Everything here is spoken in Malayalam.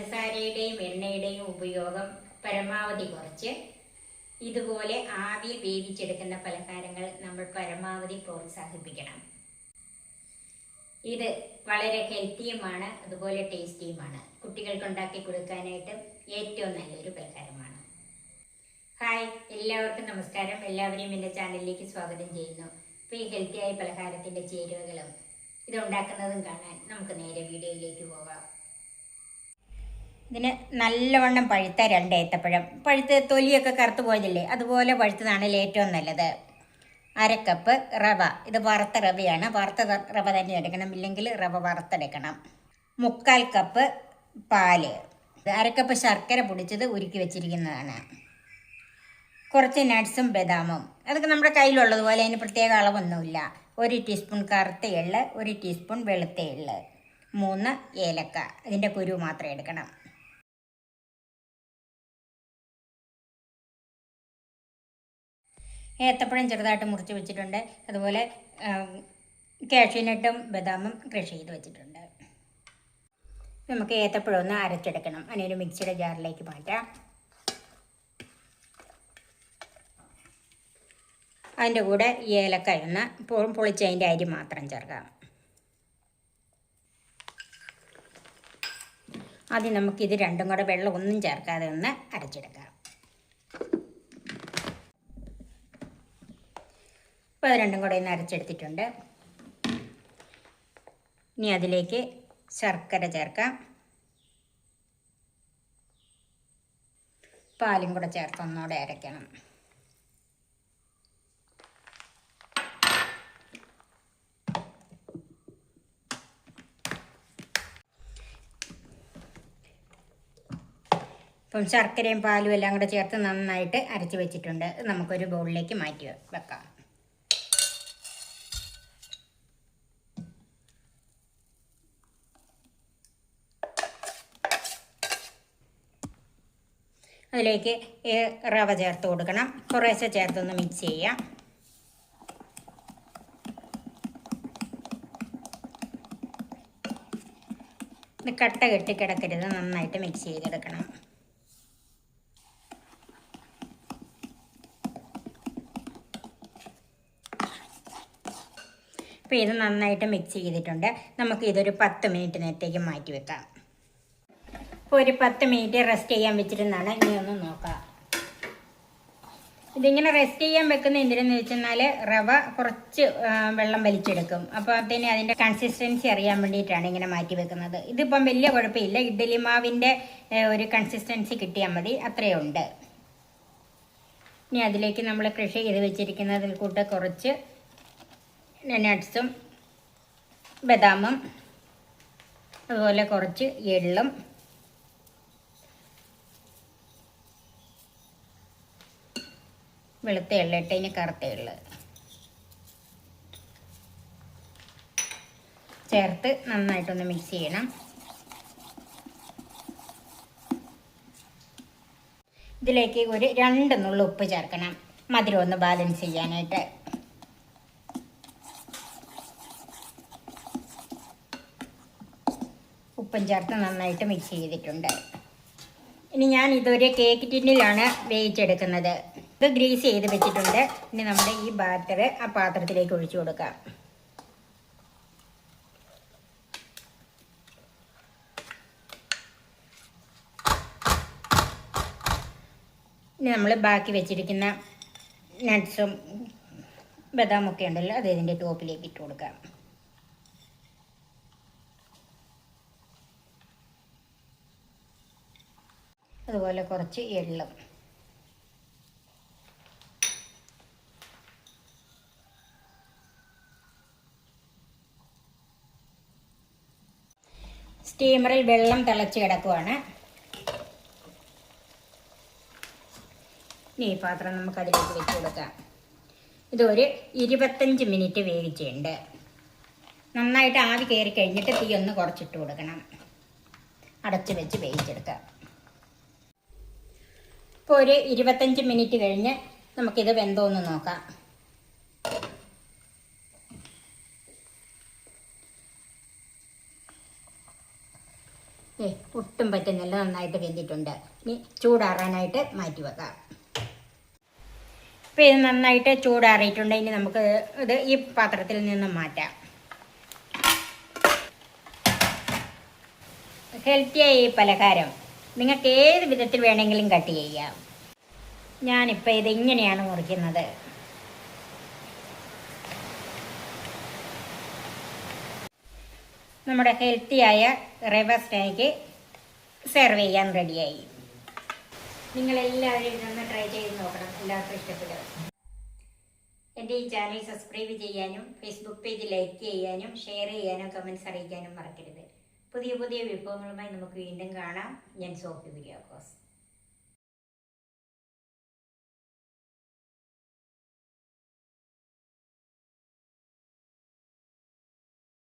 പഞ്ചസാരയുടെയും എണ്ണയുടെയും ഉപയോഗം പരമാവധി കുറച്ച്. ഇതുപോലെ ആവിയിൽ വേവിച്ചെടുക്കുന്ന പലഹാരങ്ങൾ നമ്മൾ പരമാവധി പ്രോത്സാഹിപ്പിക്കണം. ഇത് വളരെ ഹെൽത്തിയുമാണ് അതുപോലെ ടേസ്റ്റിയുമാണ്. കുട്ടികൾക്ക് ഉണ്ടാക്കി കൊടുക്കാനായിട്ട് ഏറ്റവും നല്ലൊരു പലഹാരമാണ്. ഹായ് എല്ലാവർക്കും നമസ്കാരം. എല്ലാവരെയും എന്റെ ചാനലിലേക്ക് സ്വാഗതം ചെയ്യുന്നു. ഇപ്പോൾ ഈ ഹെൽത്തിയായ പലഹാരത്തിന്റെ ചേരുവകളും ഇത് ഉണ്ടാക്കുന്നതും കാണാൻ നമുക്ക് നേരെ വീഡിയോയിലേക്ക് പോകാം. ഇതിന് നല്ലവണ്ണം പഴുത്ത രണ്ട് ഏത്തപ്പഴം. പഴുത്ത് തൊലിയൊക്കെ കറുത്തു പോയതില്ലേ? അതുപോലെ പഴുത്തതാണ് ഏറ്റവും നല്ലത്. അരക്കപ്പ് റവ. ഇത് വറുത്ത റവയാണ്. വറുത്ത റവ തന്നെ എടുക്കണം. ഇല്ലെങ്കിൽ റവ വറുത്തെടുക്കണം. മുക്കാൽ കപ്പ് പാൽ. അരക്കപ്പ് ശർക്കര പൊടിച്ചത് ഉരുക്കി വെച്ചിരിക്കുന്നതാണ്. കുറച്ച് നട്ട്സും ബദാമും. അതൊക്കെ നമ്മുടെ കയ്യിലുള്ളതുപോലെ അതിന് പ്രത്യേക അളവൊന്നുമില്ല. ഒരു ടീസ്പൂൺ കറുത്ത എള്ള് ഒരു ടീസ്പൂൺ വെളുത്ത എള്ള്. മൂന്ന് ഏലക്ക. അതിന്റെ കുരു മാത്രം എടുക്കണം. ഏത്തപ്പഴം ചെറുതായിട്ട് മുറിച്ച് വെച്ചിട്ടുണ്ട്. അതുപോലെ കാഷ്യൂനട്ടും ബദാമും കൃഷി ചെയ്ത് വെച്ചിട്ടുണ്ട്. നമുക്ക് ഏത്തപ്പഴം ഒന്ന് അരച്ചെടുക്കണം. അതിനൊരു മിക്സിയുടെ ജാറിലേക്ക് മാറ്റാം. അതിന്റെ കൂടെ ഏലക്കായ ഒന്ന് പൊ- പൊളിച്ച് അതിന്റെ അരി മാത്രം ചേർക്കാം. ആദ്യം നമുക്കിത് രണ്ടും കൂടെ വെള്ളം ഒന്നും ചേർക്കാതെ ഒന്ന് അരച്ചെടുക്കാം. അത് രണ്ടും കൂടെ ഒന്ന് അരച്ചെടുത്തിട്ടുണ്ട്. ഇനി അതിലേക്ക് ശർക്കര ചേർക്കാം. പാലും കൂടെ ചേർത്ത് ഒന്നുകൂടെ അരയ്ക്കണം. ഇപ്പം ശർക്കരയും പാലും എല്ലാം കൂടെ ചേർത്ത് നന്നായിട്ട് അരച്ച് വെച്ചിട്ടുണ്ട്. നമുക്കൊരു ബൗളിലേക്ക് മാറ്റി വെക്കാം. അതിലേക്ക് റവ ചേർത്ത് കൊടുക്കണം. കുറേശ്ശെ ചേർത്തൊന്ന് മിക്സ് ചെയ്യാം. ഇത് കട്ട കെട്ടി കിടക്കരുത്. നന്നായിട്ട് മിക്സ് ചെയ്തെടുക്കണം. അപ്പോൾ ഇത് നന്നായിട്ട് മിക്സ് ചെയ്തിട്ടുണ്ട്. നമുക്ക് ഇതൊരു പത്ത് മിനിറ്റ് നേരത്തേക്ക് മാറ്റി വെക്കാം. അപ്പോൾ ഒരു പത്ത് മിനിറ്റ് റെസ്റ്റ് ചെയ്യാൻ വെച്ചിരുന്നാണ് ഇനി ഒന്ന് നോക്കാം. ഇതിങ്ങനെ റെസ്റ്റ് ചെയ്യാൻ വെക്കുന്ന എന്തിനെന്ന് വെച്ചെന്നാൽ റവ കുറച്ച് വെള്ളം വലിച്ചെടുക്കും. അപ്പോൾ പിന്നെ അതിന്റെ കൺസിസ്റ്റൻസി അറിയാൻ വേണ്ടിയിട്ടാണ് ഇങ്ങനെ മാറ്റി വെക്കുന്നത്. ഇതിപ്പം വലിയ കുഴപ്പമില്ല. ഇഡ്ഡലി മാവിന്റെ ഒരു കൺസിസ്റ്റൻസി കിട്ടിയാൽ മതി. അത്രയേ ഉണ്ട്. ഇനി അതിലേക്ക് നമ്മൾ കൃഷി ചെയ്ത് വെച്ചിരിക്കുന്നതിൽ കൂട്ട് കുറച്ച് നട്ട്സും ബദാമും അതുപോലെ കുറച്ച് എള്ളും വെളുത്ത എള്ള ഇട്ട് ഇനി കറുത്ത എള്ള് ചേർത്ത് നന്നായിട്ടൊന്ന് മിക്സ് ചെയ്യണം. ഇതിലേക്ക് ഒരു രണ്ട് നുള്ള ഉപ്പ് ചേർക്കണം മധുരം ഒന്ന് ബാലൻസ് ചെയ്യാനായിട്ട്. ഉപ്പും ചേർത്ത് നന്നായിട്ട് മിക്സ് ചെയ്തിട്ടുണ്ട്. ഇനി ഞാൻ ഇതൊരു കേക്ക് ടിന്നിലാണ് വേവിച്ചെടുക്കുന്നത്. ഇത് ഗ്രീസ് ചെയ്ത് വെച്ചിട്ടുണ്ട്. ഇനി നമ്മുടെ ഈ ബാറ്റർ ആ പാത്രത്തിലേക്ക് ഒഴിച്ചു കൊടുക്കാം. ഇനി നമ്മൾ ബാക്കി വെച്ചിരിക്കുന്ന നട്ട്സും ബദാമൊക്കെ ഉണ്ടല്ലോ അത് ഇതിന്റെ ടോപ്പിലേക്ക് ഇട്ട് കൊടുക്കാം. അതുപോലെ കുറച്ച് എള്ളും. സ്റ്റീമറിൽ വെള്ളം തിളച്ച് കിടക്കുവാണ്. ഇനി ഈ പാത്രം നമുക്ക് അതിലേക്ക് വെച്ച് കൊടുക്കാം. ഇതൊരു ഇരുപത്തഞ്ച് മിനിറ്റ് വേവിച്ചിട്ടുണ്ട് നന്നായിട്ട് ആവി കയറി കഴിഞ്ഞിട്ട് തീ ഒന്ന് കുറച്ചിട്ട് കൊടുക്കണം. അടച്ച് വെച്ച് വേവിച്ചെടുക്കാം. ഇപ്പോൾ ഒരു ഇരുപത്തഞ്ച് മിനിറ്റ് കഴിഞ്ഞ് നമുക്കിത് വെന്തോന്ന് നോക്കാം. ഒട്ടും പറ്റുന്നില്ല നന്നായിട്ട് വെന്തിട്ടുണ്ട്. ഇനി ചൂടാറാനായിട്ട് മാറ്റി വെക്കാം. ഇപ്പം ഇത് നന്നായിട്ട് ചൂടാറിയിട്ടുണ്ട്. ഇനി നമുക്ക് ഇത് ഈ പാത്രത്തിൽ നിന്നും മാറ്റാം. ഹെൽത്തിയായ ഈ പലഹാരം നിങ്ങൾക്ക് ഏത് വിധത്തിൽ വേണമെങ്കിലും കട്ട് ചെയ്യാം. ഞാനിപ്പോൾ ഇത് ഇങ്ങനെയാണ് മുറിക്കുന്നത്. നമ്മുടെ ഹെൽത്തിയായ റവ സ്നാക്ക് സെർവ് ചെയ്യാൻ റെഡിയായി നിങ്ങളെല്ലാവരും ഇതൊന്ന് ട്രൈ ചെയ്ത് നോക്കണം. എല്ലാവർക്കും ഇഷ്ടപ്പെടും. എന്റെ ഈ ചാനൽ സബ്സ്ക്രൈബ് ചെയ്യാനും ഫേസ്ബുക്ക് പേജ് ലൈക്ക് ചെയ്യാനും ഷെയർ ചെയ്യാനും കമൻസ് അറിയിക്കാനും മറക്കരുത്. പുതിയ പുതിയ വിഭവങ്ങളുമായി നമുക്ക് വീണ്ടും കാണാം. ഞാൻ സോഫി കുര്യാക്കോസ്